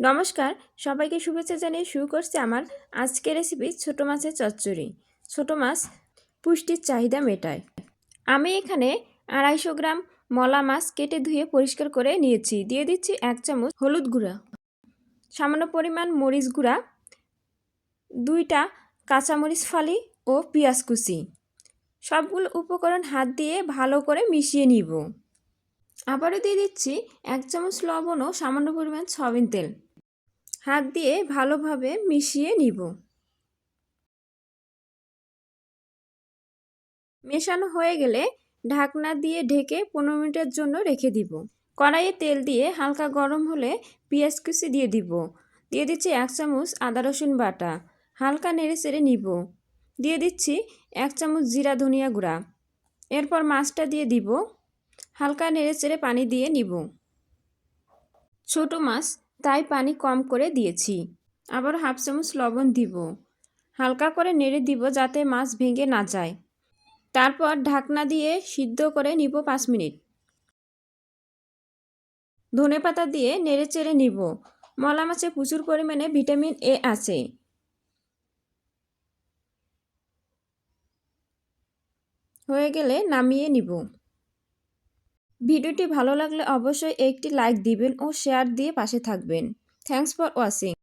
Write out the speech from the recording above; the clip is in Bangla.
নমস্কার, সবাইকে শুভেচ্ছা জানিয়ে শুরু করছি আমার আজকের রেসিপি ছোটো মাছের চচ্চড়ি। ছোটো মাছ পুষ্টির চাহিদা মেটায়। আমি এখানে আড়াইশো গ্রাম মলা মাছ কেটে ধুয়ে পরিষ্কার করে নিয়েছি। দিয়ে দিচ্ছি এক চামচ হলুদ গুঁড়া। সামান্য পরিমাণ মরিচ গুঁড়া, দুইটা কাঁচামরিচ ফালি ও পেঁয়াজ কুচি। সবগুলো উপকরণ হাত দিয়ে ভালো করে মিশিয়ে নিব। আবারও দিয়ে দিচ্ছি এক চামচ লবণ ও সামান্য পরিমাণ সয়াবিন তেল। হাত দিয়ে ভালোভাবে মিশিয়ে নিব। মেশানো হয়ে গেলে ঢাকনা দিয়ে ঢেকে পনেরো মিনিটের জন্য রেখে দিব। কড়াইয়ে তেল দিয়ে হালকা গরম হলে পেঁয়াজ কুচি দিয়ে দিব। দিয়ে দিচ্ছি এক চামচ আদা রসুন বাটা। হালকা নেড়ে চেড়ে নিব। দিয়ে দিচ্ছি এক চামচ জিরা ধনিয়া গুঁড়া। এরপর মাছটা দিয়ে দিব। হালকা নেড়ে চেড়ে পানি দিয়ে নিব। ছোট মাছ তাই পানি কম করে দিয়েছি। আবার হাফ চামচ লবণ দিব। হালকা করে নেড়ে দিব যাতে মাছ ভেঙে না যায়। তারপর ঢাকনা দিয়ে সিদ্ধ করে নিব পাঁচ মিনিট। ধনে পাতা দিয়ে নেড়ে চেড়ে নিব। মলা মাছে প্রচুর পরিমাণে ভিটামিন এ আছে। হয়ে গেলে নামিয়ে নিব। ভিডিওটি ভালো লাগলে অবশ্যই একটি লাইক দিবেন ও শেয়ার দিয়ে পাশে থাকবেন। Thanks for watching.